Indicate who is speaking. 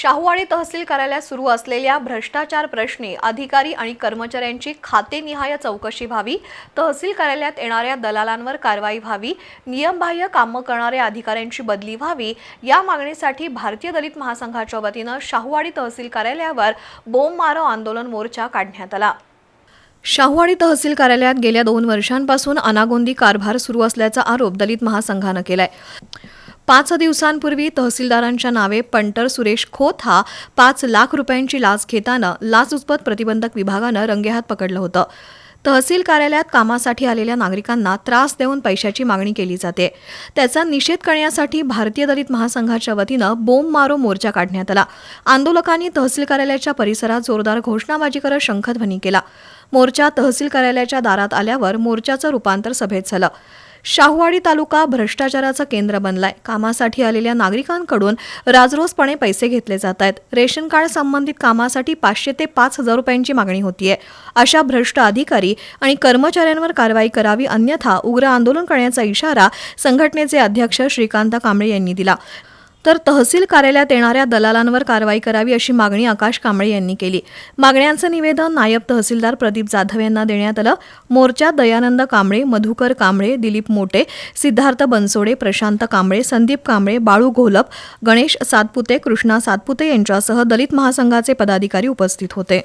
Speaker 1: शाहूवाडी तहसील कार्यालयात सुरू असलेल्या भ्रष्टाचार प्रश्नी अधिकारी आणि कर्मचाऱ्यांची खातेनिहाय चौकशी व्हावी. तहसील कार्यालयात येणाऱ्या दलालांवर कारवाई व्हावी. नियमबाह्य कामं करणाऱ्या अधिकाऱ्यांची बदली व्हावी. या मागणीसाठी भारतीय दलित महासंघाच्या वतीनं शाहूवाडी तहसील कार्यालयावर बोंब मारो आंदोलन मोर्चा काढण्यात आला. शाहूवाडी तहसील कार्यालयात गेल्या दोन वर्षांपासून अनागोंदी कारभार सुरू असल्याचा आरोप दलित महासंघानं केलाय. पाच दिवसांपूर्वी तहसीलदारांच्या नावे पंटर सुरेश खोत हा पाच लाख रुपयांची लाच घेताना लाचलुचपत प्रतिबंधक विभागानं रंगेहात पकडलं होतं. तहसील कार्यालयात कामासाठी आलेल्या नागरिकांना त्रास देऊन पैशाची मागणी केली जाते. त्याचा निषेध करण्यासाठी भारतीय दलित महासंघाच्या वतीनं बोंब मारो मोर्चा काढण्यात आला. आंदोलकांनी तहसील कार्यालयाच्या परिसरात जोरदार घोषणाबाजी करत शंखध्वनी केला. मोर्चा तहसील कार्यालयाच्या दारात आल्यावर मोर्चाचं रूपांतर सभेत झालं. शाहूवाडी तालुका भ्रष्टाचाराचं केंद्र बनलाय. कामासाठी आलेल्या नागरिकांकडून राजरोसपणे पैसे घेतले जात आहेत रेशन कार्ड संबंधित कामासाठी पाचशे ते पाच हजार रुपयांची मागणी होतीये. अशा भ्रष्ट अधिकारी आणि कर्मचाऱ्यांवर कारवाई करावी अन्यथा उग्र आंदोलन करण्याचा इशारा संघटनेचे अध्यक्ष श्रीकांत कांबळे यांनी दिला. तर तहसील कार्यालयात येणाऱ्या दलालांवर कारवाई करावी अशी मागणी आकाश कांबळे यांनी केली. मागण्यांचं निवेदन नायब तहसीलदार प्रदीप जाधव यांना देण्यात आलं. मोर्चा दयानंद कांबळे मधुकर कांबळे दिलीप मोटे सिद्धार्थ बनसोडे प्रशांत कांबळे संदीप कांबळे बाळू घोलप गणेश सातपुते कृष्णा सातपुते यांच्यासह दलित महासंघाचे पदाधिकारी उपस्थित होते.